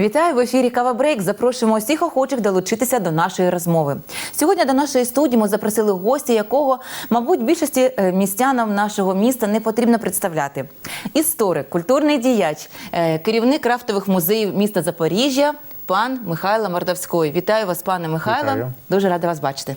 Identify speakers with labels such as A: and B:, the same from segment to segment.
A: Вітаю в ефірі Кава Брейк. Запрошуємо всіх охочих долучитися до нашої розмови. Сьогодні до нашої студії ми запросили гостя, якого, мабуть, більшості е, містянам нашого міста не потрібно представляти. Історик, культурний діяч, е, керівник крафтових музеїв міста Запоріжжя, пан Михайло Мордовський. Вітаю вас, пане Михайло.
B: Вітаю.
A: Дуже рада вас бачити.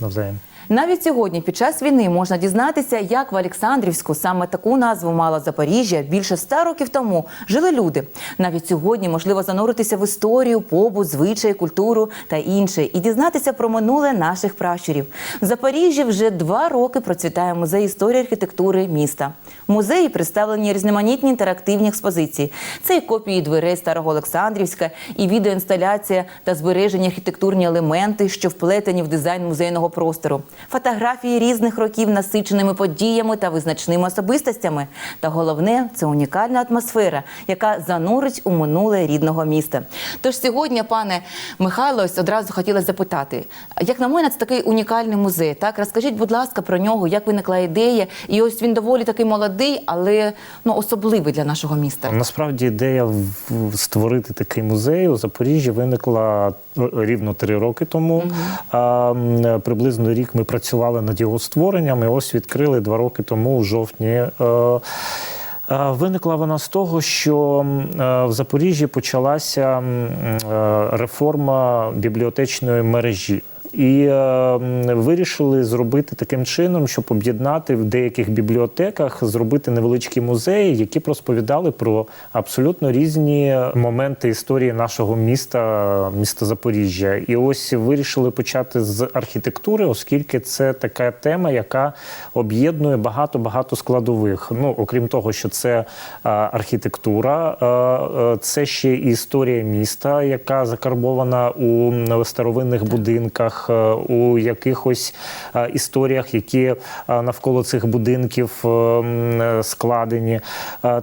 B: Навзаєм.
A: Навіть сьогодні, під час війни, можна дізнатися, як в Олександрівську саме таку назву мала Запоріжжя більше ста років тому жили люди. Навіть сьогодні можливо зануритися в історію, побут, звичаї, культуру та інше, і дізнатися про минуле наших пращурів. В Запоріжжі вже два роки процвітає музей історії архітектури міста. Музеї представлені різноманітні інтерактивні експозиції. Це і копії дверей старого Олександрівська, і відеоінсталяція та збережені архітектурні елементи, що вплетені в дизайн музейного простору, фотографії різних років насиченими подіями та визначними особистостями. Та головне це унікальна атмосфера, яка занурить у минуле рідного міста. Тож сьогодні, пане Михайло, ось одразу хотіла запитати, як на мене, це такий унікальний музей. Так розкажіть, будь ласка, про нього, як виникла ідея, і ось він доволі такий молодий, але ну особливий для нашого міста.
B: Насправді ідея створити такий музей у Запоріжжі виникла рівно три роки тому. А, приблизно рік ми працювали над його створенням, і ось відкрили два роки тому, у жовтні. Е, е, Виникла вона з того, що е, в Запоріжжі почалася реформа бібліотечної мережі. І е, вирішили зробити таким чином, щоб об'єднати в деяких бібліотеках, зробити невеличкі музеї, які б розповідали про абсолютно різні моменти історії нашого міста, міста Запоріжжя. І ось вирішили почати з архітектури, оскільки це така тема, яка об'єднує багато багато складових. Ну окрім того, що це е, архітектура, е, е, це ще історія міста, яка закарбована у старовинних будинках, е, у якихось е, історіях, які е, навколо цих будинків е, складені.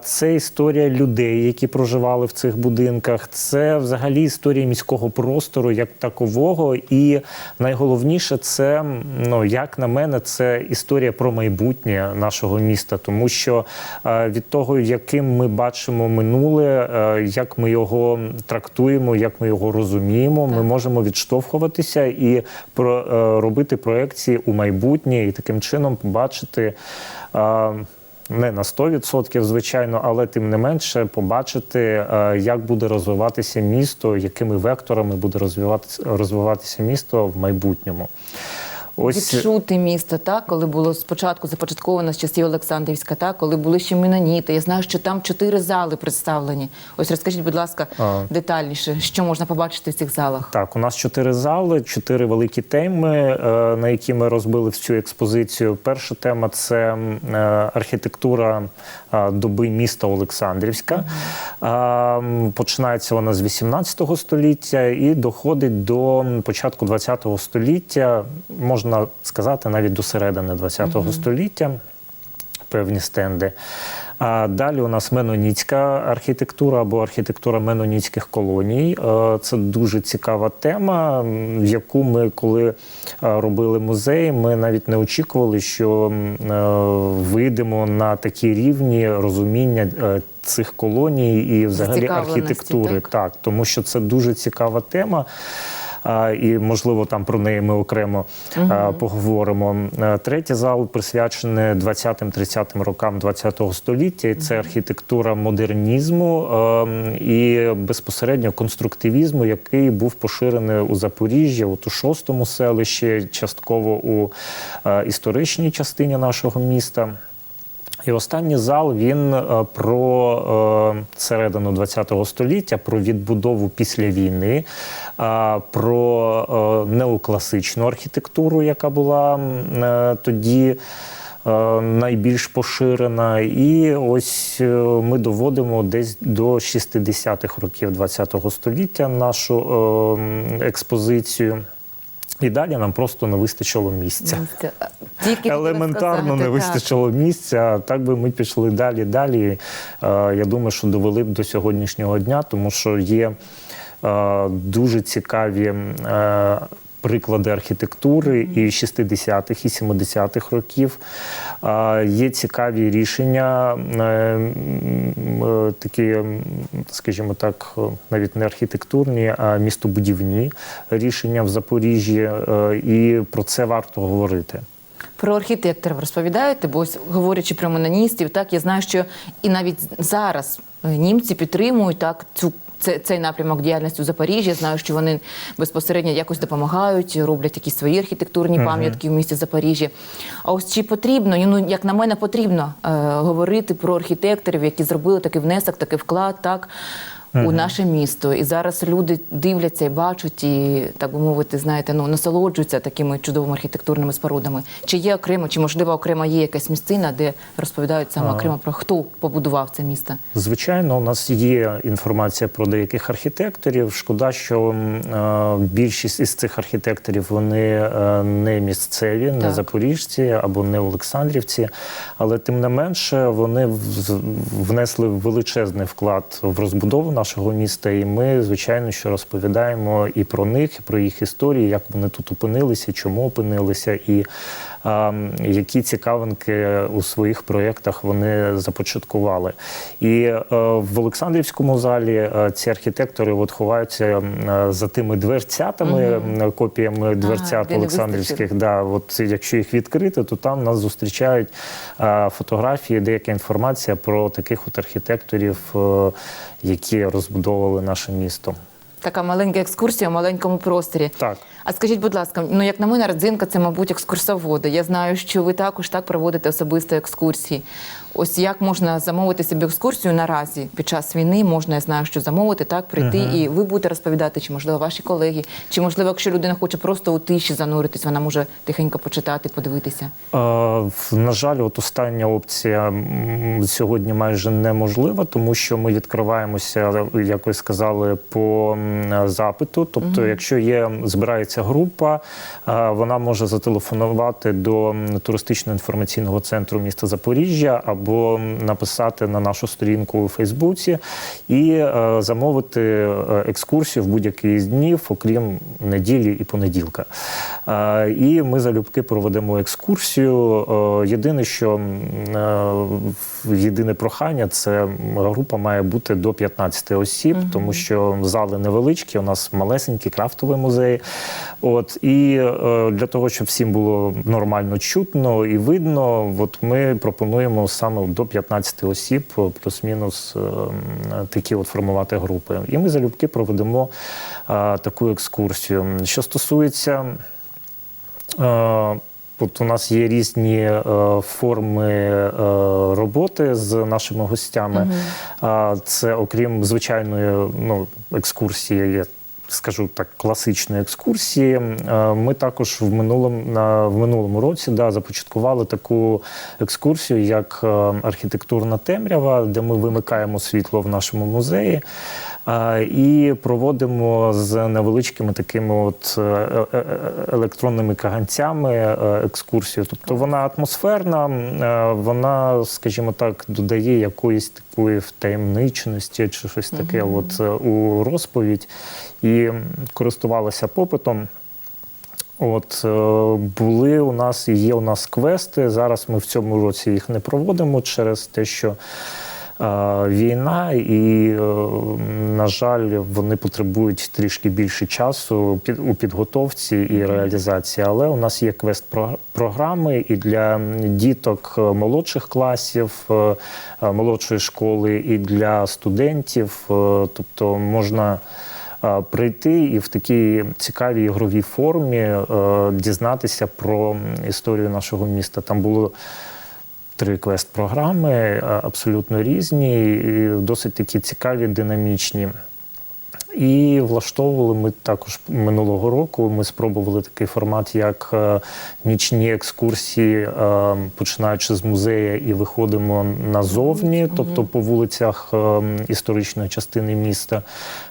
B: Це історія людей, які проживали в цих будинках. Це взагалі історія міського простору як такового. І найголовніше, це ну як на мене, це історія про майбутнє нашого міста, тому що від того, яким ми бачимо минуле, як ми його трактуємо, як ми його розуміємо, ми можемо відштовхуватися і робити проекції у майбутнє, і таким чином побачити. е, не на 100%, звичайно, але тим не менше побачити, е, як буде розвиватися місто, якими векторами буде розвиватися, розвиватися місто в майбутньому. Ось
A: Відчути місто, так, коли було спочатку започатковано з часів Олександрівська, так, коли були ще меноніти. Я знаю, що там чотири зали представлені. Ось розкажіть, будь ласка,
B: А.
A: детальніше, що можна побачити в цих залах.
B: Так, у нас чотири зали, чотири великі теми, е, на які ми розбили всю експозицію. Перша тема це е, архітектура е, доби міста Олександрівська. Е, м, Починається вона з 18 століття і доходить до початку 20 століття, можна сказати, навіть до середини 20 століття. Певні стенди. А далі у нас меноніцька архітектура або архітектура меноніцьких колоній. Е, Це дуже цікава тема, в яку ми, коли е, робили музей, ми навіть не очікували, що е, вийдемо на такі рівні розуміння цих колоній і взагалі архітектури.
A: так?
B: Так, тому що це дуже цікава тема. І можливо там про неї ми окремо а, поговоримо. Третій зал присвячений 20-30 рокам 20 століття. І Це архітектура модернізму ем, і безпосередньо конструктивізму, який був поширений у Запоріжжі, от у шостому селищі, частково у е, історичній частині нашого міста. І останній зал він е, про е, середину ХХ століття, про відбудову після війни, е, про неокласичну архітектуру, яка була тоді. Найбільш поширена, і ось ми доводимо десь до 60-х років ХХ століття нашу експозицію. І далі нам просто не вистачило місця.
A: Тільки
B: Елементарно не
A: так.
B: вистачило місця. Так би ми пішли далі. Далі е, я думаю, що довели б до сьогоднішнього дня, тому що є е, дуже цікаві. Приклади архітектури і 60-х, і 70-х років. Є цікаві рішення, е, е, такі, скажімо так, е, навіть не архітектурні, а містобудівні рішення в Запоріжжі, і про це варто говорити.
A: Про архітекторів розповідаєте, бо ось говорячи про мононістів, так я знаю, що і навіть зараз німці підтримують так цю. Це- Цей напрямок діяльності у Запоріжжі. Я знаю, що вони безпосередньо якось допомагають, роблять якісь свої архітектурні пам'ятки в місті Запоріжжя. А ось чи потрібно, ну як на мене, потрібно е, говорити про архітекторів, які зробили такий внесок, такий вклад, так. У наше місто, і зараз люди дивляться і бачать, і так би мовити, знаєте, ну насолоджуються такими чудовими архітектурними спорудами. Чи є окремо, чи можливо окремо є якась місцина, де розповідають саме окремо про хто побудував це місто?
B: Звичайно, у нас є інформація про деяких архітекторів. Шкода, що е, більшість із цих архітекторів вони е, не місцеві, не
A: Так.
B: запоріжці або не Олександрівці, але тим не менше вони внесли величезний вклад в розбудову нашого міста. І ми, звичайно, що розповідаємо і про них, і про їх історії, як вони тут опинилися, чому опинилися, і а, які цікавинки у своїх проєктах вони започаткували. І е, в Олександрівському залі е, ці архітектори от ховаються е, за тими дверцятами, м, копіями дверцят
A: не
B: Олександрівських. Да, от якщо їх відкрити, то там нас зустрічають е, фотографії, деяка інформація про таких от архітекторів, е, які розбудовували наше місто.
A: Така маленька екскурсія в маленькому просторі.
B: Так.
A: А скажіть, будь ласка, ну як на мене, родзинка це, мабуть, екскурсоводи. Я знаю, що ви також так проводите особисто екскурсії. Ось як можна замовити собі екскурсію наразі під час війни? Можна, я знаю, що замовити, так прийти, і ви будете розповідати, чи можливо ваші колеги, чи можливо, якщо людина хоче просто у тиші зануритись, вона може тихенько почитати, подивитися.
B: В- На жаль, от остання опція сьогодні майже неможлива, тому що ми відкриваємося, як ви сказали, по запиту. Тобто, якщо є збирається група, вона може зателефонувати до туристично-інформаційного центру міста Запоріжжя або написати на нашу сторінку у Фейсбуці і е, замовити е, екскурсію в будь-який з днів, окрім неділі і понеділка. Е, І ми залюбки проведемо екскурсію. Єдине, що єдине прохання, це група має бути до 15 осіб, тому що зали невеличкі, у нас малесенький крафтовий музей. От і для того, щоб всім було нормально чутно і видно, от ми пропонуємо саме до 15 осіб, е, плюс-мінус е, такі от формувати групи. І ми залюбки проведемо е, таку екскурсію. Що стосується От у нас є різні е, форми е, роботи з нашими гостями. А Це окрім звичайної ну, екскурсії, скажу так, класичної екскурсії. е, Ми також в минулому на в минулому році да, започаткували таку екскурсію, як е, архітектурна темрява, де ми вимикаємо світло в нашому музеї. І проводимо з невеличкими такими от е, е, е, електронними каганцями е, екскурсію. Тобто вона атмосферна, е, вона, скажімо так, додає якоїсь такої втаємниченості чи щось таке от, е, у розповідь і користувалася попитом. От е, були у нас і є у нас квести. Зараз ми в цьому році їх не проводимо через те, що е, війна, і, е, на жаль, вони потребують трішки більше часу під, у підготовці і реалізації. Але у нас є квест-програми і для діток молодших класів, молодшої школи, і для студентів. Тобто можна прийти і в такій цікавій ігровій формі е, дізнатися про історію нашого міста. Там було три квест-програми, е, абсолютно різні, і досить такі цікаві, динамічні. І влаштовували ми також минулого року. Ми спробували такий формат, як е, нічні екскурсії, е, починаючи з музея, і виходимо назовні, тобто по вулицях е, історичної частини міста.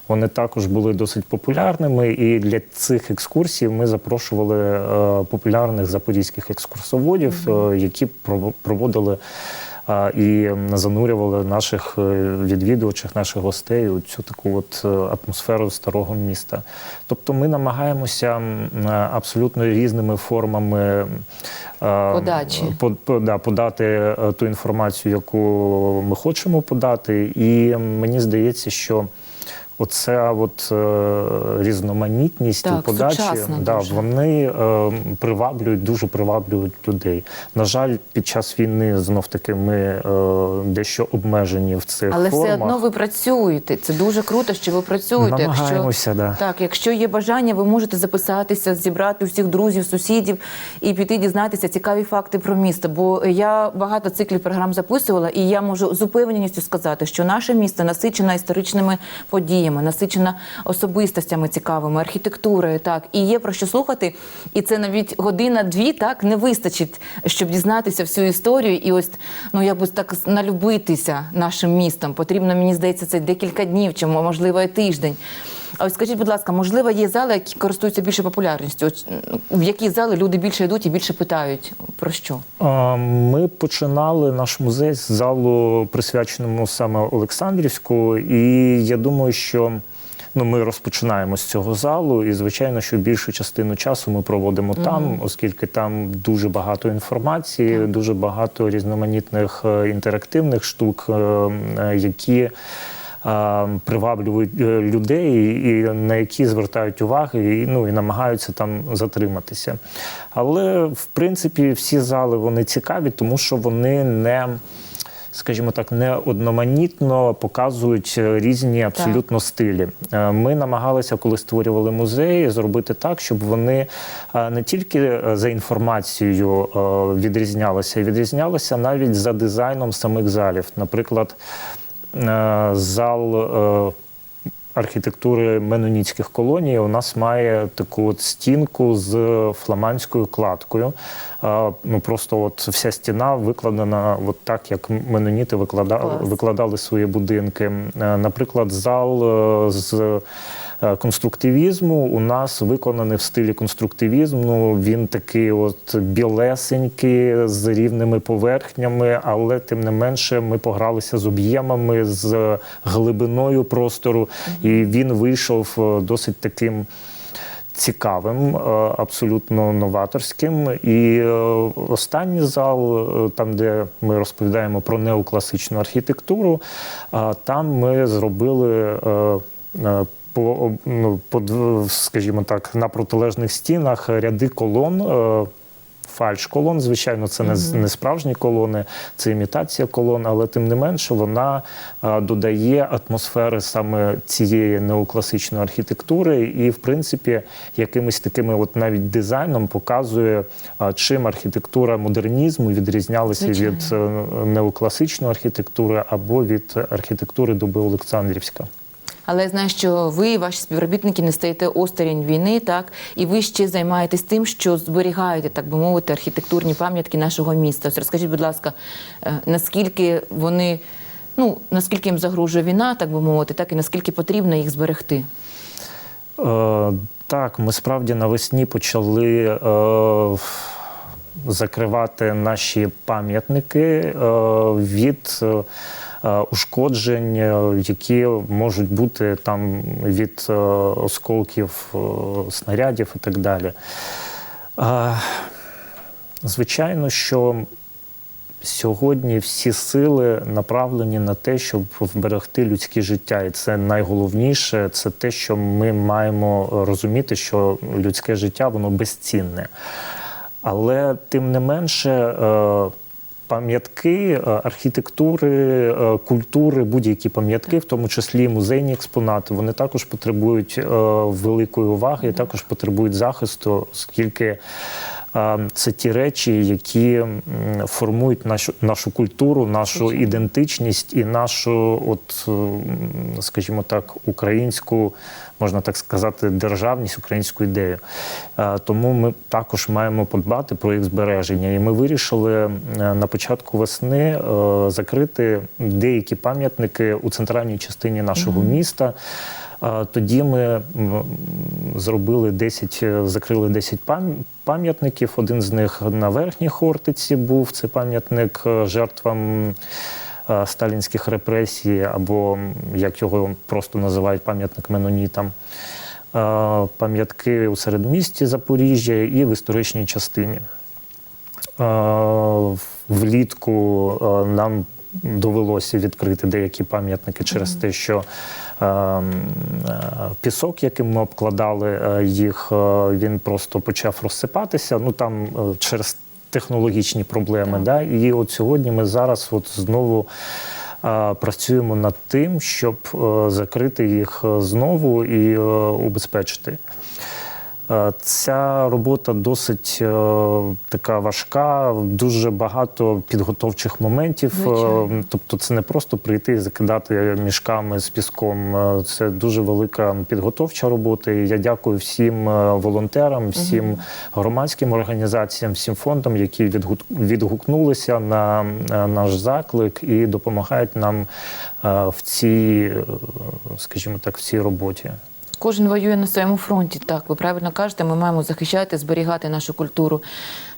B: Вони також були досить популярними. І для цих екскурсій ми запрошували популярних запорізьких екскурсоводів, які прово- проводили і занурювали наших е, відвідувачів, наших гостей у цю таку от е, атмосферу старого міста. Тобто ми намагаємося е, абсолютно різними формами
A: Подачі.
B: по- по- да, подати ту інформацію, яку ми хочемо подати. І мені здається, що оця от е, різноманітність
A: Так,
B: у подачі, да,
A: дуже.
B: вони е, приваблюють, дуже приваблюють людей. На жаль, під час війни знов таки ми е, дещо обмежені в цих
A: Але
B: формах.
A: все одно ви працюєте. Це дуже круто, що ви працюєте.
B: Намагаємося, да.
A: Так, якщо є бажання, ви можете записатися, зібрати усіх друзів, сусідів і піти дізнатися цікаві факти про місто. Бо я багато циклів програм записувала, і я можу з упевненістю сказати, що наше місто насичено історичними подіями, насичено особистостями цікавими, архітектурою. Так, і є про що слухати. І це навіть година-дві так не вистачить, щоб дізнатися всю історію і ось ну якби так налюбитися нашим містом. Потрібно, мені здається, це декілька днів, чи можливо і тиждень. А ось скажіть, будь ласка, можливо, є зали, які користуються більше популярністю? От, В які зали люди більше йдуть і більше питають про що?
B: Ми починали наш музей з залу, присвяченому саме Олександрівську, і я думаю, що ну, ми розпочинаємо з цього залу, і звичайно, що більшу частину часу ми проводимо там, оскільки там дуже багато інформації, дуже багато різноманітних е, інтерактивних штук, е, е, які. Приваблюють е, людей і на які звертають увагу і ну і намагаються там затриматися. Але в принципі всі зали вони цікаві, тому що вони не. Скажімо так, не одноманітно показують е, різні абсолютно стилі. Е, Ми намагалися, коли створювали музеї, зробити так, щоб вони не тільки за інформацією відрізнялися, відрізнялися навіть за дизайном самих залів. Наприклад, зал. е, архітектури меноніцьких колоній у нас має таку от стінку з фламандською кладкою. Ну просто от вся стіна викладена от так, як меноніти викладали, викладали свої будинки. Е, Наприклад, зал е, з е, конструктивізму у нас виконаний в стилі конструктивізму. Він такий от білесенький з рівними поверхнями, але тим не менше ми погралися з об'ємами, з глибиною простору, і він вийшов е, досить таким. Цікавим, е, абсолютно новаторським. І е, останній зал, е, там, де ми розповідаємо про неокласичну архітектуру, там ми зробили. По, ну, по, скажімо так, на протилежних стінах ряди колон, е, фальш колон. Звичайно, це не, не справжні колони, це імітація колон, але тим не менше вона е, додає атмосфери саме цієї неокласичної архітектури, і, в принципі, якимось такими, от навіть дизайном показує, е, чим архітектура модернізму відрізнялася
A: Звичайно.
B: від неокласичної архітектури або від архітектури доби Олександрівська.
A: Але я знаю, що ви ваші співробітники не стаєте осторонь війни, так і ви ще займаєтесь тим, що зберігаєте, так би мовити, архітектурні пам'ятки нашого міста. Ось розкажіть, будь ласка, е, наскільки вони, ну наскільки їм загрожує війна, так би мовити, так і наскільки потрібно їх зберегти?
B: Е, так, ми справді навесні почали е, закривати наші пам'ятники е, від е, ушкоджень, е, які можуть бути там від е, осколків е, снарядів і так далі. Е, звичайно, що Сьогодні всі сили направлені на те, щоб вберегти людське життя, і це найголовніше. Це те, що ми маємо розуміти, що людське життя воно безцінне. Але тим не менше. Пам'ятки е, архітектури, е, культури, будь-які пам'ятки, в тому числі музейні експонати, вони також потребують е, великої уваги і також потребують захисту, оскільки це ті речі, які формують нашу нашу культуру, нашу ідентичність і нашу, от скажімо так, українську, можна так сказати, державність, українську ідею. Е, Тому ми також маємо подбати про їх збереження. І ми вирішили е, на початку весни е, закрити деякі пам'ятники у центральній частині нашого міста. Тоді ми зробили 10, е, закрили 10 пам'ятників. Один з них на верхній Хортиці був. Це пам'ятник е, жертвам е, сталінських репресій, або як його просто називають пам'ятник менонітам. Пам'ятки у середмісті Запоріжжя і в історичній частині. Влітку нам довелося відкрити деякі пам'ятники через те, що е, е, пісок, яким ми обкладали е, їх, е, він просто почав розсипатися. Ну там через технологічні проблеми. Да? І от сьогодні ми зараз от знову. Працюємо над тим, щоб закрити їх знову і убезпечити. Е, Ця робота досить е, така важка, дуже багато підготовчих моментів. Е,
A: Звичайно.
B: Тобто, це не просто прийти і закидати мішками з піском. Це дуже велика підготовча робота. І я дякую всім волонтерам, всім громадським організаціям, всім фондам, які відгук- відгукнулися на наш заклик і допомагають нам в цій, скажімо так, в цій роботі.
A: Кожен воює на своєму фронті. Так, ви правильно кажете, ми маємо захищати, зберігати нашу культуру.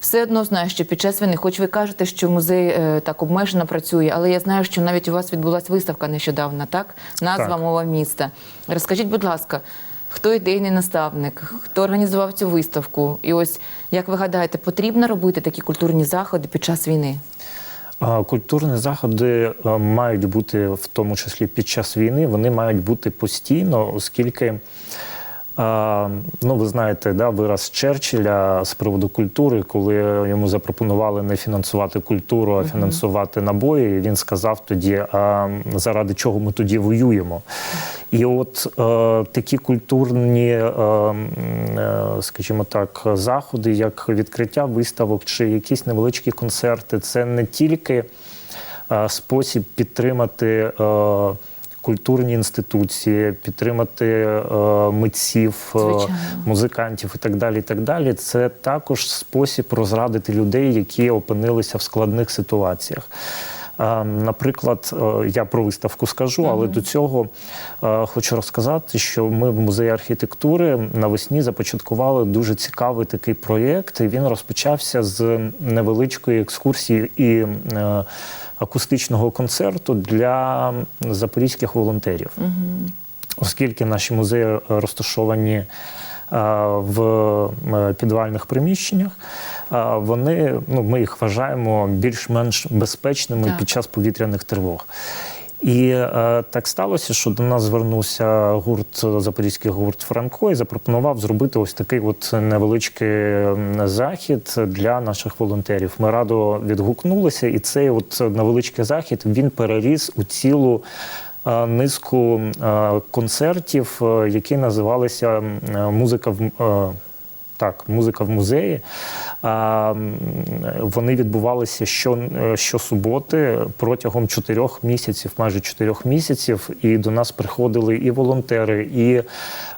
A: Все одно знаю, що під час війни, хоч ви кажете, що музей е, так обмежено працює, але я знаю, що навіть у вас відбулася виставка нещодавно, так? Назва
B: Так.
A: мова міста. Розкажіть, будь ласка, хто ідейний наставник, хто організував цю виставку? І ось як ви гадаєте, потрібно робити такі культурні заходи під час війни?
B: Культурні заходи е, мають бути в тому числі під час війни. Вони мають бути постійно, оскільки. Ну, ви знаєте, да, вираз Черчилля з приводу культури, коли йому запропонували не фінансувати культуру, а фінансувати набої. і Він сказав тоді: а заради чого ми тоді воюємо? І от е, такі культурні, е, е, скажімо так, заходи, як відкриття виставок чи якісь невеличкі концерти, це не тільки е, спосіб підтримати. Е, Культурні інституції, підтримати е, митців, е,
A: Звичайно.
B: музикантів і так далі. І так далі. Це також спосіб розрадити людей, які опинилися в складних ситуаціях. Е, Наприклад, е, я про виставку скажу, але до цього е, хочу розказати, що ми в музеї архітектури навесні започаткували дуже цікавий такий проєкт. І Він розпочався з невеличкої екскурсії і акустичного концерту для запорізьких волонтерів оскільки наші музеї розташовані в е, підвальних приміщеннях, е, вони ну, ми їх вважаємо більш-менш безпечними
A: Так.
B: під час повітряних тривог. І е, так сталося, що до нас звернувся гурт запорізький гурт Франко і запропонував зробити ось такий от невеличкий захід для наших волонтерів. Ми радо відгукнулися, і цей от невеличкий захід він переріс у цілу е, низку е, концертів, е, які називалися е, музика в. е, так, музика в музеї. Вони відбувалися що, е, щосуботи протягом чотирьох місяців, майже чотирьох місяців. І до нас приходили і волонтери, і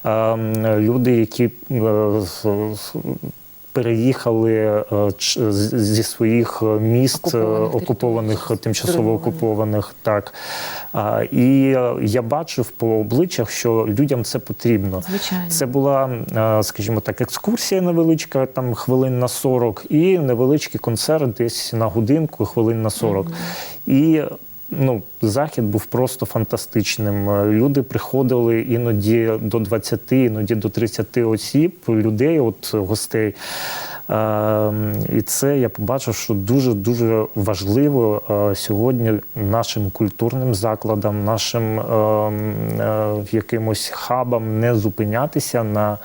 B: е, люди, які е, переїхали е, зі своїх міст е,
A: Окупованих
B: окупованих, тимчасово окупованих. Так. І е, я бачив по обличчях, що людям це потрібно.
A: Звичайно.
B: Це була, е, скажімо так, екскурсія невеличка, там хвилин на 40, і невеличкий концерт десь на годинку, хвилин на 40. І ну, захід був просто фантастичним. Е, Люди приходили іноді до 20, іноді до 30 осіб, людей, от гостей. Е, І це я побачив, що дуже дуже важливо е, сьогодні нашим культурним закладам, нашим е, е, якимось хабам не зупинятися на.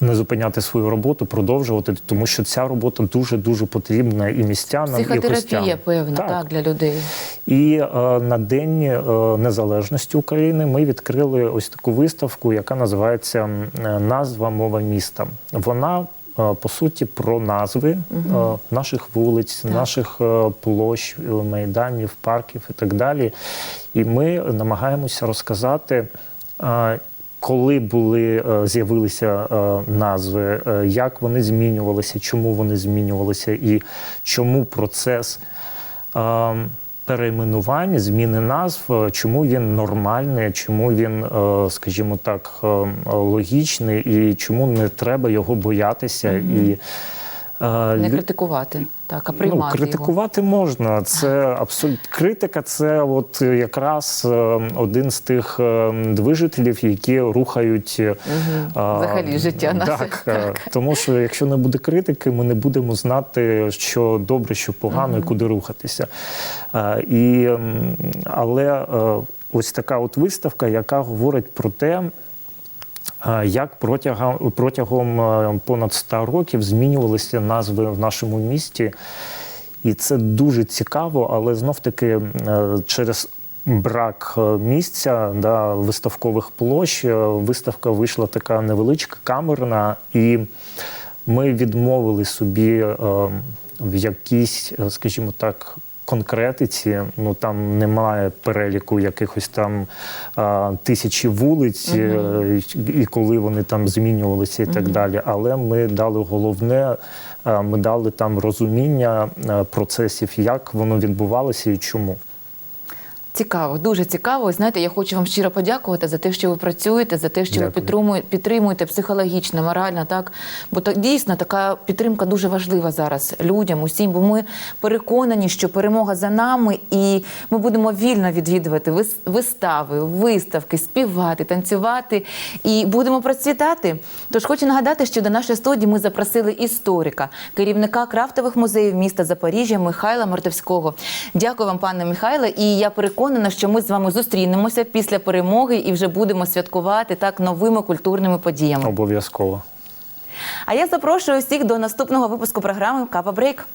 B: Не зупиняти свою роботу, продовжувати, тому що ця робота дуже дуже потрібна і містянам, і
A: Психотерапія,
B: гостям.
A: певна, так. для людей.
B: І е, на День е, Незалежності України ми відкрили ось таку виставку, яка називається е, Назва мова міста. Вона е, по суті про назви е, наших вулиць, наших е, площ, майданів, парків і так далі. І ми намагаємося розказати. Коли були е, з'явилися е, назви, е, як вони змінювалися, чому вони змінювалися, і чому процес перейменування, зміни назв, чому він нормальний, чому він, скажімо так, логічний і чому не треба його боятися і.
A: Не критикувати, так, а
B: Ну,
A: приймати його.
B: критикувати можна. Це абсолютно критика. Це от якраз е, один з тих е, движителів, які рухають а,
A: Взагалі життя.
B: Так, е, тому що якщо не буде критики, ми не будемо знати, що добре, що погано, і куди рухатися. Е, І, але е, ось така от виставка, яка говорить про те. Як протягом протягом е, понад 100 років змінювалися назви в нашому місті, і це дуже цікаво, але знов таки е, через брак е, місця да, виставкових площ, виставка вийшла така невеличка, камерна, і ми відмовили собі в якійсь, скажімо так, конкретиці. Ну там немає переліку якихось там а, тисячі вулиць, угу. і коли вони там змінювалися, і так далі. Але ми дали головне, е, ми дали там розуміння е, процесів, як воно відбувалося і чому.
A: Цікаво, дуже цікаво. Знаєте, я хочу вам щиро подякувати за те, що ви працюєте, за те, що ви
B: Дякую.
A: підтримуєте, підтримуєте психологічно, морально, так бо так дійсно така підтримка дуже важлива зараз людям, усім. Бо ми переконані, що перемога за нами, і ми будемо вільно відвідувати вис- вистави, виставки, співати, танцювати і будемо процвітати. Тож хочу нагадати, що до нашої студії ми запросили історика, керівника крафтових музеїв міста Запоріжжя Михайла Мартовського. Дякую вам, пане Михайле. І я переконана, що ми з вами зустрінемося після перемоги і вже будемо святкувати так новими культурними подіями.
B: Обов'язково.
A: А я запрошую всіх до наступного випуску програми Кава Брейк.